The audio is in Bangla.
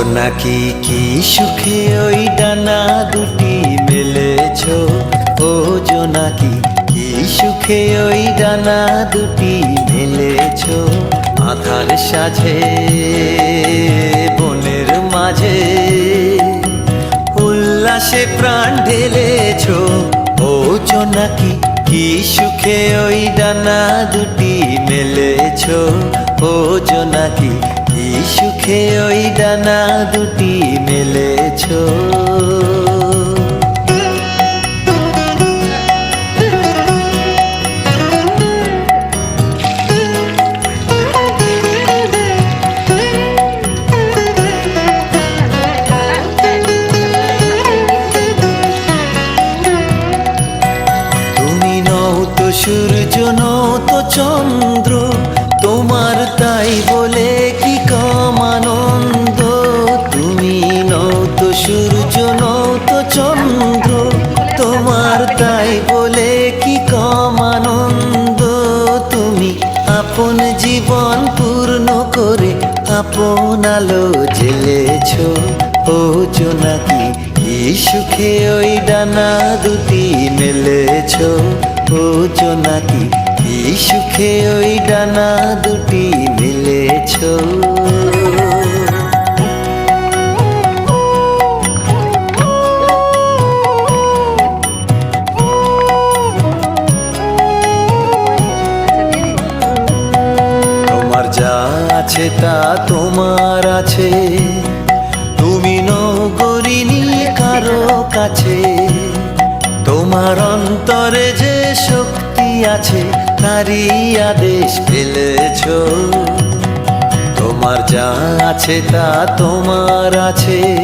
জোনাকি কি সুখে ওই ডানা দুটি মেলেছ? ও জোনাকি কি সুখে ওই ডানা দুটি মেলেছ? আধার সাজে, বনের মাঝে। উল্লাসে প্রাণ ঢেলেছ। ও জোনাকি কি সুখে ওই ডানা দুটি মেলেছ? ও জোনাকি কি সুখে ওই ডানা দুটি মেলেছ। সূর্য নও তো চন্দ্র চন্দ্র, তোমার তাই বলে কি কম আনন্দ? তুমি আপন জীবন পূর্ণ করে আপন আলো জেলেছ ও জোনাকি সুখে ওই ডানা দুটি মেলেছ ও জোনাকি কি সুখে ওই ডানা দুটি মেলেছ। আছে তা তোমার আছে। তুমি নগরিনী কারও কাছে। তোমার অন্তরে যে শক্তি আছে, তারই আদেশ পেলেছ তোমার যা আছে তা তোমার আছে।